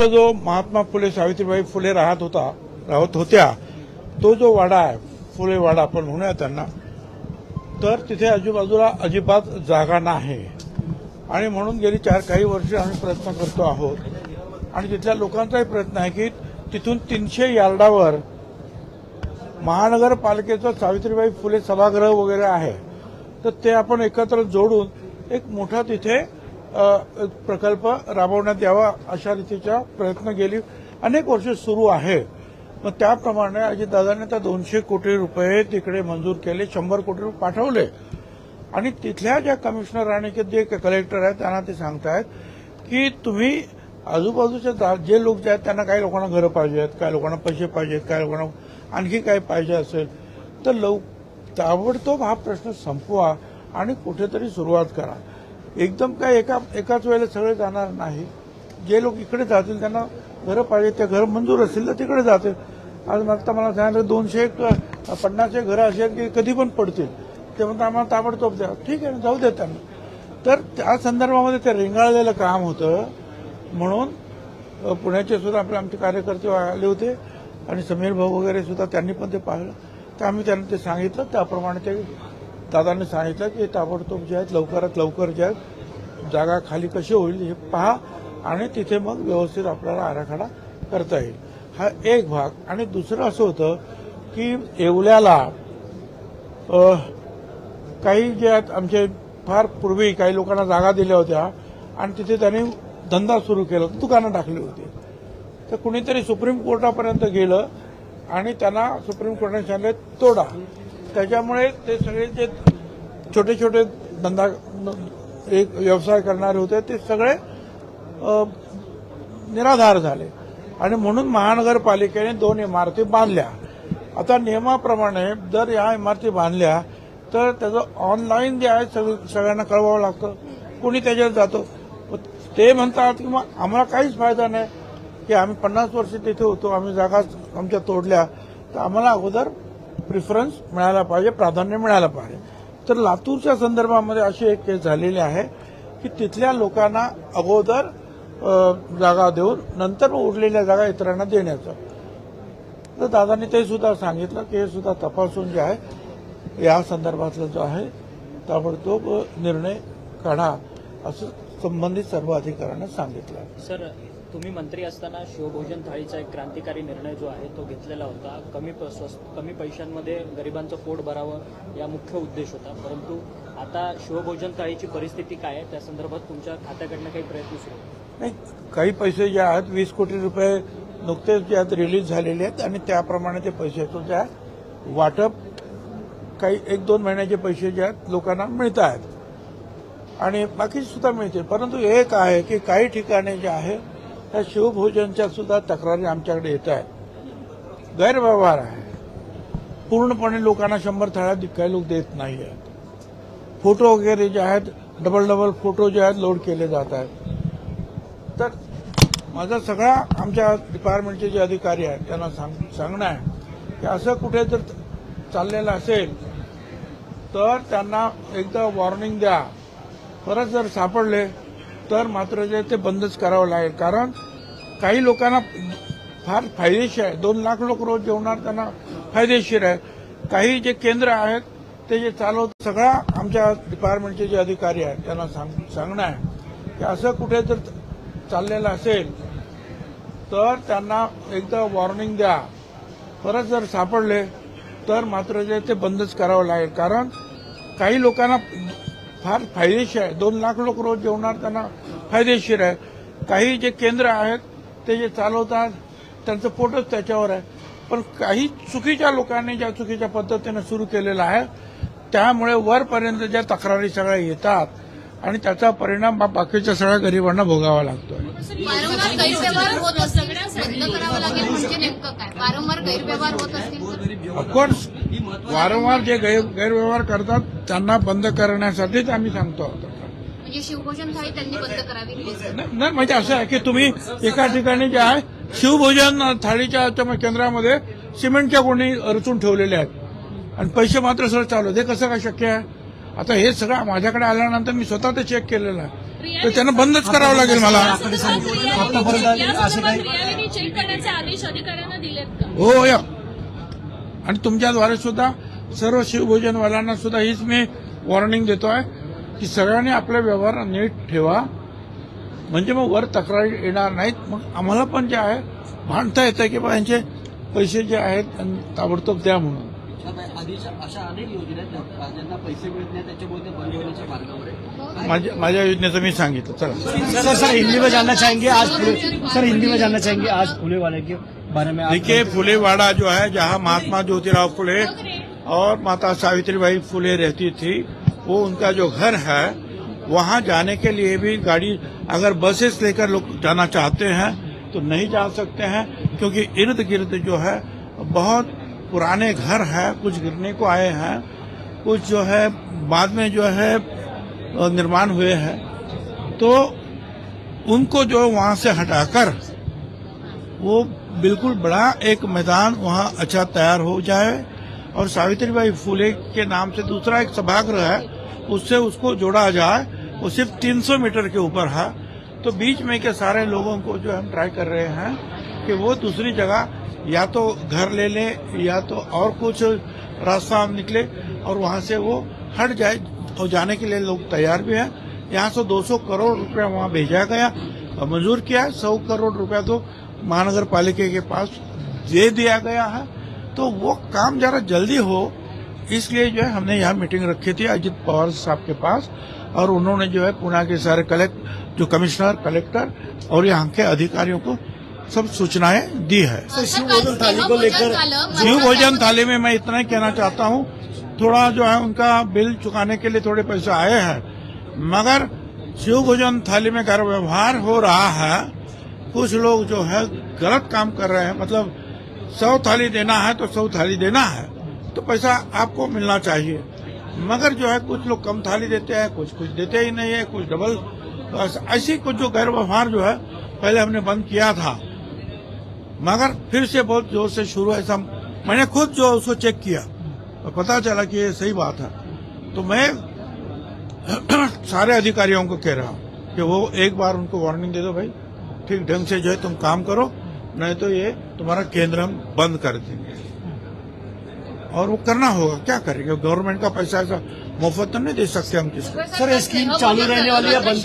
मुख्य जो महात्मा फुले सावित्रीबाई फुले राहत होता राहत होत्या तो जो वाडा आहे फुले वाडा आपण म्हणूया त्यांना तर तिथे आजूबाजूला अजिबात जागा नाही. आणि म्हणून गेली चार काही वर्ष आम्ही प्रयत्न करतो आहोत. आणि तिथल्या लोकांचाही प्रयत्न आहे की तिथून तीनशे यार्डावर महानगरपालिकेचं सावित्रीबाई फुले सभागृह वगैरे आहे. तर ते आपण एकत्र जोडून एक मोठा तिथे प्रकल्प राबवण्यात यावा अशा रीतीचा प्रयत्न गेली. अनेक वर्ष सुरू आहे. मग त्याप्रमाणे अजितदादाने त्या दोनशे कोटी रुपये तिकडे मंजूर केले शंभर कोटी रुपये पाठवले. आणि तिथल्या ज्या कमिशनर आणि जे कलेक्टर आहेत त्यांना ते सांगतायत की तुम्ही आजूबाजूच्या दा- जे लोक जे आहेत त्यांना काही लोकांना घरं पाहिजे आहेत काही लोकांना पैसे पाहिजेत काही लोकांना आणखी काही पाहिजे असेल तर लव ताबडतोब हा प्रश्न संपवा आणि कुठेतरी सुरुवात करा. एकदम काय एका एकाच वेळेला सगळे जाणार नाही. जे लोक इकडे जातील त्यांना घरं पाहिजे ते घर मंजूर असतील तर तिकडे जातील. आज मागता मला सांगितलं दोनशे एक पन्नास एक घरं आहेत की कधी पण पडतील. ते म्हणतात आम्हाला ताबडतोब द्या. ठीक आहे जाऊ द्या त्यांना. तर त्या संदर्भामध्ये ते रेंगाळलेलं काम होतं. म्हणून पुण्याचे सुद्धा आपले आमचे कार्यकर्ते आले होते. आणि समीर भाऊ वगैरे सुद्धा त्यांनी पण ते पाहिलं. तर आम्ही त्यांना ते सांगितलं. त्याप्रमाणे ते दादांनी सांगितलं की ताबडतोब जे आहेत लवकरात लवकर ज्या जागा खाली कशी होईल हे पहा आणि तिथे मग व्यवस्थित आपल्याला आराखडा करता येईल. हा एक भाग. आणि दुसरं असं होतं की येवल्याला काही जे आहेत आमचे फार पूर्वी काही लोकांना जागा दिल्या होत्या आणि तिथे त्यांनी धंदा सुरू केला. दुकानं टाकली होती. तर कुणीतरी सुप्रीम कोर्टापर्यंत गेलं आणि त्यांना सुप्रीम कोर्टाने सांगितलं तोडा. त्याच्यामुळे ते सगळे जे छोटे छोटे धंदा एक व्यवसाय करणारे होते ते सगळे निराधार झाले. आणि म्हणून महानगरपालिकेने दोन इमारती बांधल्या. आता नियमाप्रमाणे जर या इमारती बांधल्या तर त्याचं ऑनलाईन जे आहे सगळं सगळ्यांना कळवावं लागतं. कोणी त्याच्यात जातो? ते म्हणतात की मग आम्हाला काहीच फायदा नाही. की आम्ही पन्नास वर्ष तिथे होतो आम्ही जागा आमच्या तोडल्या तर आम्हाला अगोदर प्रिफरन्स मिळायला पाहिजे प्राधान्य मिळायला पाहिजे. तर लातूरच्या संदर्भामध्ये अशी एक केस झालेली आहे की तिथल्या लोकांना अगोदर जागा देऊन नंतर उरलेल्या जागा इतरांना देण्याचं. तर दादांनी ते सुद्धा सांगितलं की हे सुद्धा तपासून जे आहे या संदर्भातलं जो आहे ताबडतोब निर्णय काढा असं संबंधित सर्व अधिकाऱ्यांना सांगितलं. सर तुम्ही मंत्री असताना शिवभोजन थाळीचा एक क्रांतिकारी निर्णय जो आहे तो घेतलेला होता. कमी प- स्वस्त कमी पैशांमध्ये गरिबांचं पोट भरावं या मुख्य उद्देश होता. परंतु आता शिवभोजन थाळीची परिस्थिती काय आहे? त्या संदर्भात तुमच्या खात्याकडनं काही प्रयत्न सुरू नाही काही पैसे जे आहेत वीस कोटी रुपये नुकतेच जे रिलीज झालेले आहेत आणि त्याप्रमाणे ते पैसे जे त्या वाटप काही एक दोन महिन्याचे पैसे जे आहेत लोकांना मिळत आहेत आणि बाकी सुद्धा मिळते परंतु एक आहे की काही ठिकाणी जे आहे त्या शिवभोजनच्या सुद्धा तक्रारी आमच्याकडे येत आहेत. गैरव्यवहार आहे. पूर्णपणे लोकांना शंभर थाळ्या काही लोक देत नाही आहेत फोटो वगैरे जे आहेत डबल डबल फोटो जे आहेत लोड केले जात आहेत. तर माझा सगळा आमच्या डिपार्टमेंटचे जे अधिकारी आहेत त्यांना सांग सांगणं आहे की असं कुठे जर चाललेलं असेल तर त्यांना एकदा वॉर्निंग द्या. परत जर सापडले तर मात्र जे ते बंदच करावं लागेल. कारण काही लोकांना फार फायदेशीर आहे. दोन लाख लोक रोज जेवणार त्यांना फायदेशीर आहे. काही जे केंद्र आहेत ते जे चालवत सगळा आमच्या डिपार्टमेंटचे जे अधिकारी आहेत त्यांना सांग सांगणं आहे की असं कुठे जर चाललेलं असेल तर त्यांना एकदा वॉर्निंग द्या. परत जर सापडले तर मात्र जे ते बंदच करावं लागेल. कारण काही लोकांना फार फायदेशीर आहे. दोन लाख लोक रोज जेवणार त्यांना फायदेशीर आहे. काही जे केंद्र आहेत ते जे चालवतात त्यांचं पोटच त्याच्यावर आहे. पण काही चुकीच्या लोकांनी ज्या चुकीच्या पद्धतीने सुरू केलेलं आहे त्यामुळे वरपर्यंत ज्या तक्रारी सगळ्या येतात आणि त्याचा परिणाम बाकीच्या सगळ्या गरिबांना भोगावा लागतो. ऑफकोर्स वारंवार जे गैर गैरव्यवहार करतात त्यांना बंद करण्यासाठीच आम्ही सांगतो. आहोत म्हणजे शिवभोजन थाळी त्यांनी बंद करावी. नाही नाही, म्हणजे असं आहे की तुम्ही एका ठिकाणी जे आहे शिवभोजन थाळीच्या केंद्रामध्ये सिमेंटच्या कोणी रचून ठेवलेल्या आहेत. आणि पैसे मात्र सर चालू. हे कसं काय शक्य आहे? आता हे सगळं माझ्याकडे आल्यानंतर मी स्वतः ते चेक केलेलं आहे. तर त्यांना बंदच करावं लागेल मला. आतापर्यंत असं काही रियालिटी चेक करण्याचे आदेश अधिकाऱ्यांना दिलेत का? हो या. आणि तुमच्याद्वारे सुद्धा सर्व शिवभोजनवाल्यांना सुद्धा हीच मी वॉर्निंग देतो आहे की सगळ्यांनी आपले व्यवहार नीट ठेवा. म्हणजे मग वर तक्रारी येणार नाहीत. मग आम्हाला पण जे आहे भांडता येतं की बा यांचे पैसे जे आहेत ताबडतोब द्या म्हणून. आधीच अशा अनेक योजना आहेत. ज्यांना पैसे मिळत नाही त्याच्यामुळे ते बंद होण्याच्या मार्गावर आहे माझ्या माझ्या योजनेचं मी सांगितलं. चला. सर सर हिंदी में जानना चाहेंगे आज सर हिंदी में जानना चाहेंगे आज फुले वाले के बारे में देखिए फुलेवाड़ा जो है जहाँ महात्मा ज्योतिराव फुले और माता सावित्री सावित्रीबाई फुले रहती थी वो उनका जो घर है वहाँ जाने के लिए भी गाड़ी अगर बसेस लेकर लोग जाना चाहते हैं तो नहीं जा सकते हैं क्योंकि इर्द गिर्द जो है बहुत पुराने घर है कुछ गिरने को आए हैं कुछ जो है बाद में जो है निर्माण हुए हैं। तो उनको जो वहाँ से हटाकर वो बिल्कुल बड़ा एक मैदान वहाँ अच्छा तैयार हो जाए। और सावित्री बाई फूले के नाम से दूसरा एक सभागृह है, उससे उसको जोड़ा जाए। वो सिर्फ़ 300 मीटर के ऊपर है। तो बीच में के सारे लोगों को जो हम ट्राई कर रहे हैं कि वो दूसरी जगह या तो घर ले ले, या तो और कुछ रास्ता निकले और वहाँ से वो हट जाए। और जाने के लिए लोग तैयार भी हैं। यहाँ से 200 करोड़ रुपया वहाँ भेजा गया। मंजूर किया है सौ करोड़ रुपया तो महानगर पालिका के पास दे दिया गया है। तो वो काम जरा जल्दी हो इसलिए जो है हमने यहाँ मीटिंग रखी थी अजित पवार साहब के पास और उन्होंने जो है पुणे के सारे कलेक्ट जो कमिश्नर कलेक्टर और यहाँ के अधिकारियों को सब सूचनाएँ दी है। शिव भोजन थाली को लेकर शिव भोजन थाली में मैं इतना ही कहना चाहता हूँ थोड़ा जो है उनका बिल चुकाने के लिए थोड़े पैसे आए हैं मगर शिव भोजन थाली में गैर व्यवहार हो रहा है कुछ लोग जो है गलत काम कर रहे हैं मतलब सौ थाली देना है तो सौ थाली देना है तो पैसा आपको मिलना चाहिए। मगर जो है कुछ लोग कम थाली देते हैं, कुछ कुछ देते ही नहीं है, कुछ डबल, बस ऐसी कुछ जो गैर व्यवहार जो है पहले हमने बंद किया था। मगर फिर से बहुत ज़ोर से शुरू सब मैंने खुद जो उसको चेक किया, और पता चला कि ये सही बात है। तो मैं सारे अधिकारियों को कह रहा हूँ कि वो एक बार उनको वार्निंग दे दो भाई। ठीक ढंग से जो है तुम काम करो नहीं तो ये तुम्हारा केंद्र हम बंद कर देंगे। और वो करना होगा क्या करेंगे? गवर्नमेंट का पैसा ऐसा मुफ़्त तो नहीं दे सकते हम किसको सर, स्कीम चालू रहने वाली है बंद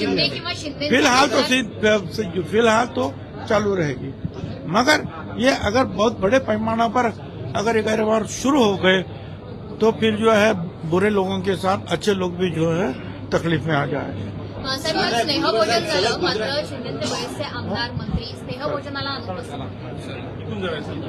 फ़िलहाल तो फ़िलहाल तो चालू रहेगी। मगर ये अगर बहुत बड़े पैमाना पर अगर ये कारोबार शुरू हो गए तो फिर जो है बुरे लोगों के साथ अच्छे लोग भी जो है तकलीफ़ में आ जाए अं, साहेब स्नेहभोजन झालं मात्र शिंदेचे बरेचसे आमदार मंत्री स्नेहभोजनाला अनुपस्थित